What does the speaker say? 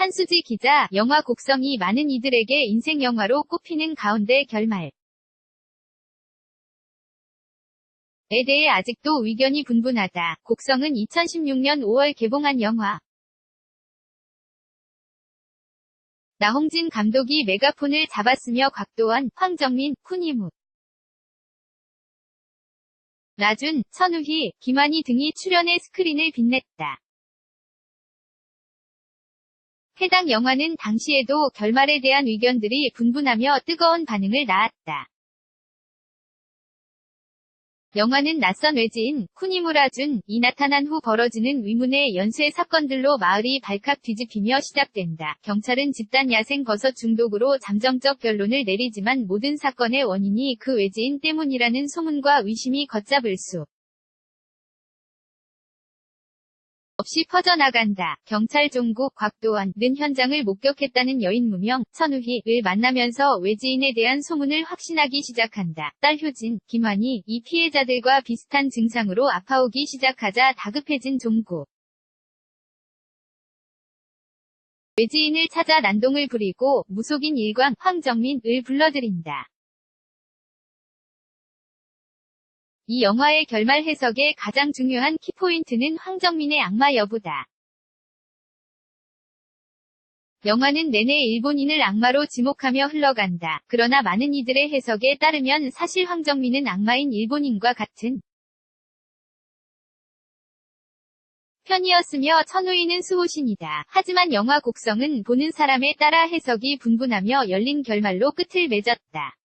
한수지 기자, 영화 곡성이 많은 이들에게 인생 영화로 꼽히는 가운데 결말. 에 대해 아직도 의견이 분분하다. 곡성은 2016년 5월 개봉한 영화. 나홍진 감독이 메가폰을 잡았으며 곽도원, 황정민, 쿠니무, 나준, 천우희, 김한희 등이 출연해 스크린을 빛냈다. 해당 영화는 당시에도 결말에 대한 의견들이 분분하며 뜨거운 반응을 낳았다. 영화는 낯선 외지인 쿠니무라준 이 나타난 후 벌어지는 의문의 연쇄 사건들로 마을이 발칵 뒤집히며 시작된다. 경찰은 집단 야생 버섯 중독으로 잠정적 결론을 내리지만 모든 사건의 원인이 그 외지인 때문이라는 소문과 의심이 걷잡을 수 없이 퍼져나간다. 경찰 종국 곽도원는 현장을 목격했다는 여인 무명 천우희를 만나면서 외지인에 대한 소문을 확신하기 시작한다. 딸 효진, 김환희 이 피해자들과 비슷한 증상으로 아파오기 시작하자 다급해진 종국. 외지인을 찾아 난동을 부리고 무속인 일광 황정민을 불러들인다. 이 영화의 결말 해석의 가장 중요한 키포인트는 황정민의 악마 여부다. 영화는 내내 일본인을 악마로 지목하며 흘러간다. 그러나 많은 이들의 해석에 따르면 사실 황정민은 악마인 일본인과 같은 편이었으며 천우희는 수호신이다. 하지만 영화 곡성은 보는 사람에 따라 해석이 분분하며 열린 결말로 끝을 맺었다.